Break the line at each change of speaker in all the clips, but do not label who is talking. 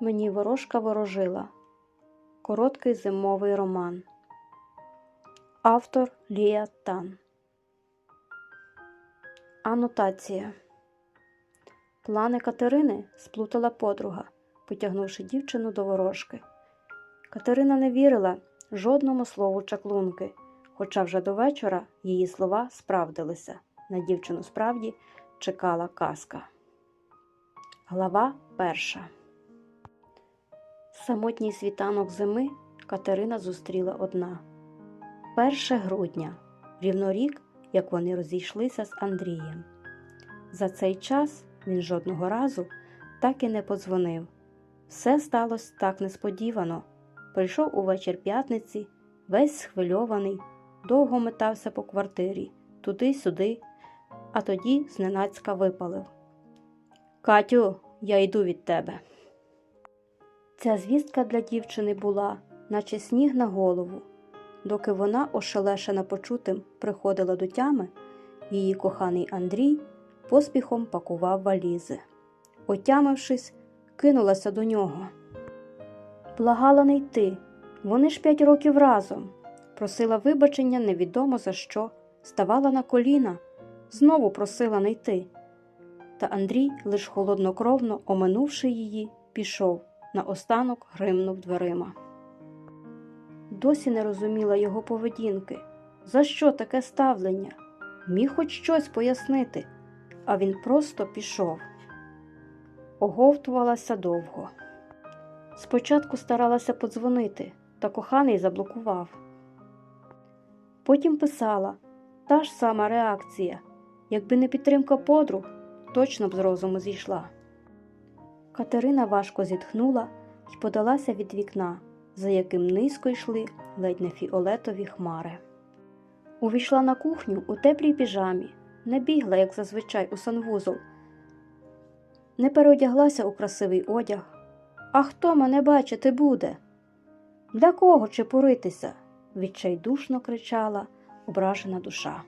Мені ворожка ворожила. Короткий зимовий роман. Автор Лія Тан. Анотація. Плани Катерини сплутала подруга, потягнувши дівчину до ворожки. Катерина не вірила жодному слову чаклунки, хоча вже до вечора її слова справдилися. На дівчину справді чекала казка. Глава перша. Самотній світанок зими Катерина зустріла одна. 1 грудня, рівно рік, як вони розійшлися з Андрієм. За цей час він жодного разу так і не подзвонив. Все сталося так несподівано. Прийшов увечір п'ятниці, весь схвильований, довго метався по квартирі, туди-сюди, а тоді зненацька випалив. Катю, я йду від тебе. Ця звістка для дівчини була, наче сніг на голову. Доки вона, ошелешена почутим, приходила до тями, її коханий Андрій поспіхом пакував валізи. Отямившись, кинулася до нього. Благала не йти, вони ж п'ять років разом. Просила вибачення невідомо за що, ставала на коліна, знову просила не йти. Та Андрій, лиш холоднокровно оминувши її, пішов, наостанок гримнув дверима. Досі не розуміла його поведінки. За що таке ставлення? Міг хоч щось пояснити, а він просто пішов. Оговтувалася довго. Спочатку старалася подзвонити, та коханий заблокував. Потім писала та ж сама реакція. Якби не підтримка подруг, точно б з розуму зійшла. Катерина важко зітхнула і подалася від вікна, за яким низько йшли ледь не фіолетові хмари. Увійшла на кухню у теплій піжамі, не бігла, як зазвичай, у санвузол, не переодяглася у красивий одяг. А хто мене бачити буде? Для кого чепуритися? відчайдушно кричала ображена душа.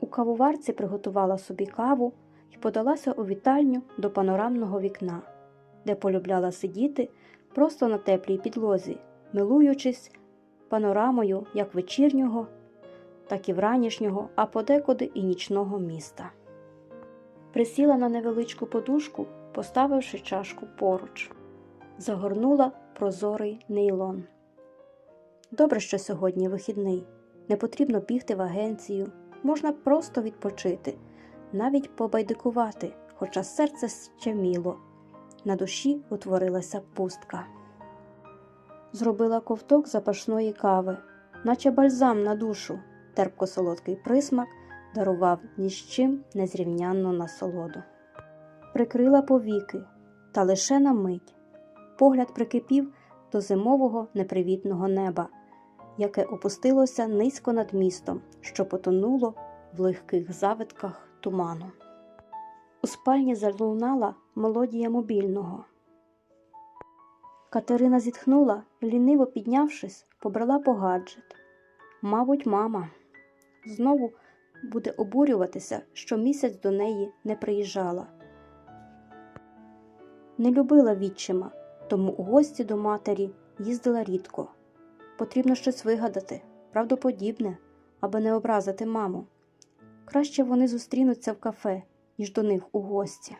У кавоварці приготувала собі каву і подалася у вітальню до панорамного вікна, де полюбляла сидіти просто на теплій підлозі, милуючись панорамою як вечірнього, так і вранішнього, а подекуди і нічного міста. Присіла на невеличку подушку, поставивши чашку поруч, загорнула прозорий нейлон. Добре, що сьогодні вихідний, не потрібно бігти в агенцію, можна просто відпочити, навіть побайдикувати, хоча серце щеміло. На душі утворилася пустка. Зробила ковток запашної кави, наче бальзам на душу, терпко солодкий присмак дарував ні з чим незрівнянну насолоду. Прикрила повіки, та лише на мить. Погляд прикипів до зимового непривітного неба, яке опустилося низько над містом, що потонуло в легких завитках туману. У спальні залунала мелодія мобільного. Катерина зітхнула, ліниво піднявшись, побрала по гаджет. Мабуть, мама знову буде обурюватися, що місяць до неї не приїжджала. Не любила відчима, тому у гості до матері їздила рідко. Потрібно щось вигадати, правдоподібне, аби не образити маму. Краще вони зустрінуться в кафе, ніж до них у гості.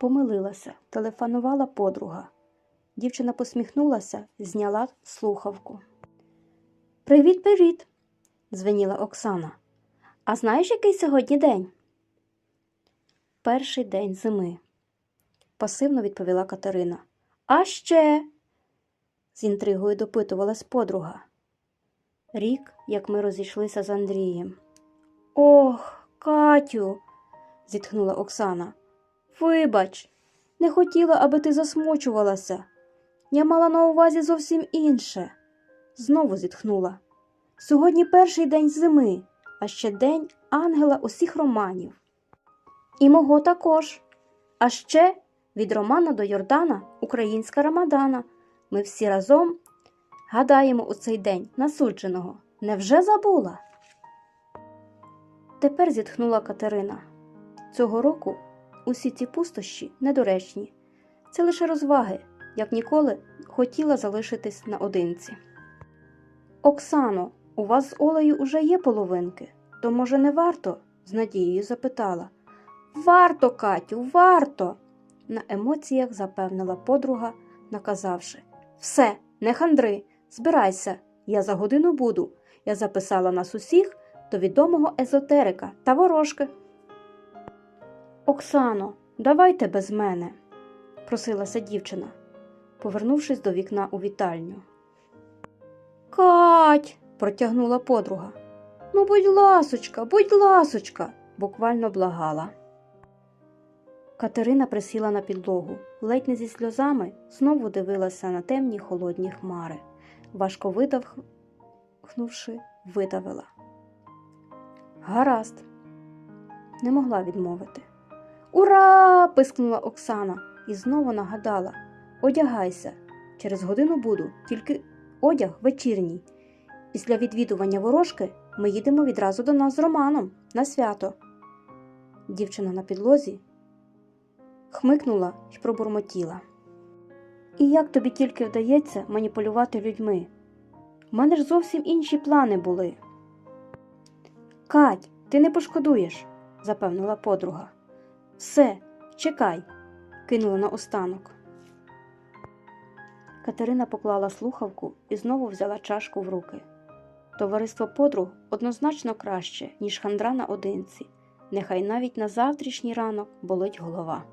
Помилилася, телефонувала подруга. Дівчина посміхнулася, зняла слухавку. Привіт, привіт, дзвеніла Оксана. А знаєш, який сьогодні день? Перший день зими, пасивно відповіла Катерина. А ще, з інтригою допитувалась подруга. Рік, як ми розійшлися з Андрієм. Ох, Катю, зітхнула Оксана. Вибач, не хотіла, аби ти засмучувалася. Я мала на увазі зовсім інше. Знову зітхнула. Сьогодні перший день зими, а ще день ангела усіх романів. І мого також. А ще від Романа до Йордана українська Рамадана. Ми всі разом гадаємо у цей день насудженого. Невже забула? Тепер зітхнула Катерина. Цього року усі ці пустощі недоречні. Це лише розваги, як ніколи хотіла залишитись наодинці. Оксано, у вас з Олею уже є половинки, то, може, не варто? з надією запитала. Варто, Катю, варто. На емоціях запевнила подруга, наказавши Все, не хандри, збирайся, я за годину буду. Я записала нас усіх до відомого езотерика та ворожки. Оксано, давайте без мене, просилася дівчина, повернувшись до вікна у вітальню. Кать, протягнула подруга. Ну, будь ласочка, будь ласочка, буквально благала. Катерина присіла на підлогу, ледь не зі сльозами знову дивилася на темні холодні хмари. Важко видавхнувши, видавила. Гаразд, не могла відмовити. Ура! пискнула Оксана і знову нагадала Одягайся, через годину буду, тільки одяг вечірній. Після відвідування ворожки ми їдемо відразу до нас з Романом на свято. Дівчина на підлозі хмикнула і пробурмотіла. І як тобі тільки вдається маніпулювати людьми? У мене ж зовсім інші плани були. Кать, ти не пошкодуєш, запевнила подруга. Все, чекай, кинула наостанок. Катерина поклала слухавку і знову взяла чашку в руки. Товариство подруг однозначно краще, ніж хандра наодинці. Нехай навіть на завтрашній ранок болить голова.